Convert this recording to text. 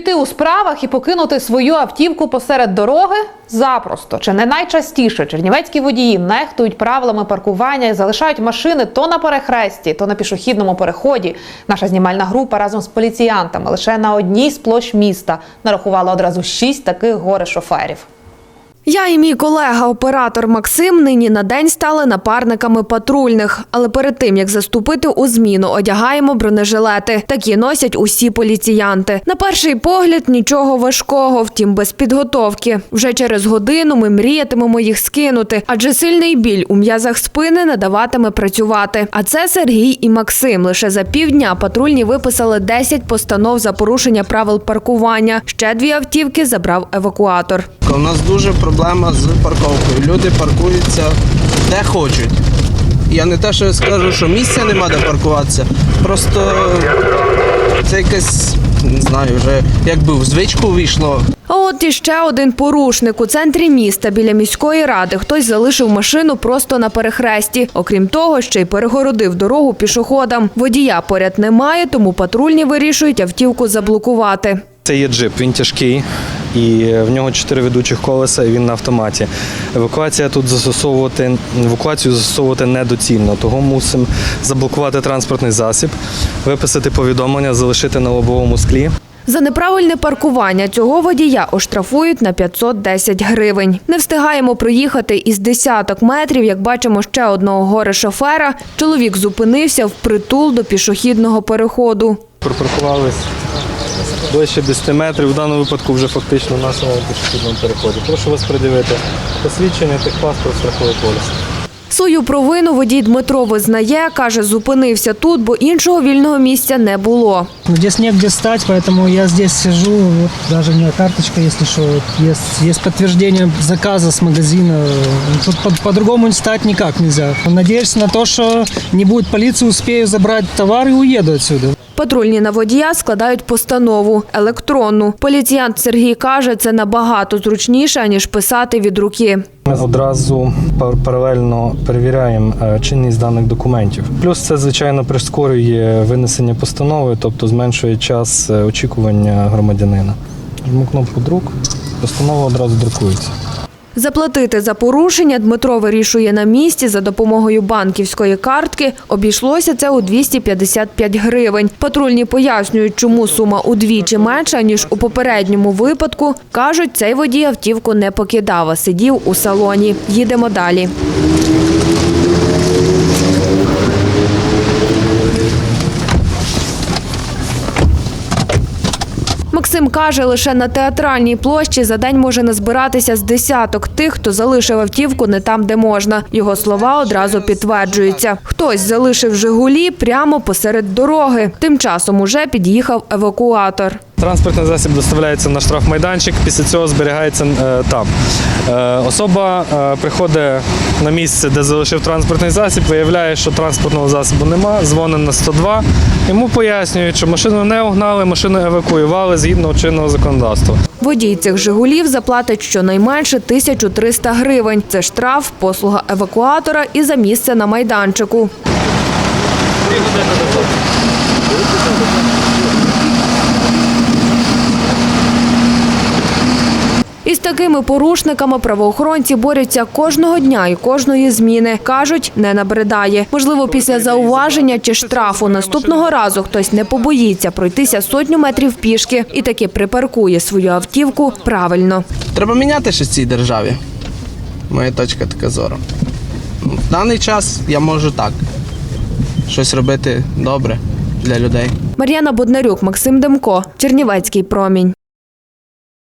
Піти у справах і покинути свою автівку посеред дороги запросто. Чи не найчастіше чернівецькі водії нехтують правилами паркування і залишають машини то на перехресті, то на пішохідному переході. Наша знімальна група разом з поліціянтами лише на одній з площ міста нарахувала одразу шість таких горе шоферів. Я і мій колега-оператор Максим нині на день стали напарниками патрульних. Але перед тим як заступити у зміну, одягаємо бронежилети. Такі носять усі поліціянти. На перший погляд нічого важкого, втім без підготовки. Вже через годину ми мріятимемо їх скинути, адже сильний біль у м'язах спини не даватиме працювати. А це Сергій і Максим. Лише за півдня патрульні виписали 10 постанов за порушення правил паркування. Ще дві автівки забрав евакуатор. У нас дуже проблема з парковкою. Люди паркуються де хочуть. Я не те, що скажу, що місця нема де паркуватися. Просто це якесь, не знаю, вже якби в звичку війшло. А от іще один порушник у центрі міста біля міської ради. Хтось залишив машину просто на перехресті. Окрім того, ще й перегородив дорогу пішоходам. Водія поряд немає, тому патрульні вирішують автівку заблокувати. Це є джип, він тяжкий і в нього чотири ведучих колеса, і він на автоматі. Евакуація тут застосовувати евакуацію застосовувати недоцільно, того мусимо заблокувати транспортний засіб, виписати повідомлення, залишити на лобовому склі. За неправильне паркування цього водія оштрафують на 510 гривень. Не встигаємо проїхати із десяток метрів, як бачимо ще одного горе шофера. Чоловік зупинився впритул до пішохідного переходу. Припаркувались ближче 10 метрів, в даному випадку вже фактично на нашому пішохідному переході. Прошу вас придивити посвідчення, техпаспорт, страховий поліс. Свою провину водій Дмитро визнає, каже, зупинився тут, бо іншого вільного місця не було. Ну, Здесь негде встать, поэтому я здесь сижу. Вот даже у меня карточка, если что, вот есть, есть подтверждение заказа с магазина. Тут по- по-другому встать никак нельзя. Надеюсь на то, что не будет полиции, успею забрать товар и уеду отсюда. Патрульні на водія складають постанову електронну. Поліціянт Сергій каже, це набагато зручніше, ніж писати від руки. Ми одразу пар- паралельно перевіряємо е, чинність даних документів. Плюс це, звичайно, прискорює винесення постанови, тобто зменшує час е, очікування громадянина. Жму кнопку друк, постанова одразу друкується. Заплатити за порушення Дмитро вирішує на місці за допомогою банківської картки. Обійшлося це у 255 гривень. Патрульні пояснюють, чому сума удвічі менша, ніж у попередньому випадку. Кажуть, цей водій автівку не покидав, а сидів у салоні. Їдемо далі. Максим каже, лише на театральній площі за день може назбиратися з десяток тих, хто залишив автівку не там, де можна. Його слова одразу підтверджуються. Хтось залишив Жигулі прямо посеред дороги. Тим часом уже під'їхав евакуатор. Транспортний засіб доставляється на штрафмайданчик, після цього зберігається е, там. Е, особа е, приходить на місце, де залишив транспортний засіб, виявляє, що транспортного засобу нема, дзвонить на 102. Йому пояснюють, що машину не угнали, машину евакуювали згідно чинного законодавства. Водій цих Жигулів заплатить щонайменше 1300 гривень. Це штраф, послуга евакуатора і за місце на майданчику. Із такими порушниками правоохоронці борються кожного дня і кожної зміни. Кажуть, не набридає. Можливо, після зауваження чи штрафу наступного разу хтось не побоїться пройтися сотню метрів пішки і таки припаркує свою автівку правильно. Треба міняти щось в цій державі. Моя точка така зору. В даний час я можу так. Щось робити добре для людей. Мар'яна Боднарюк, Максим Демко, Чернівецький промінь.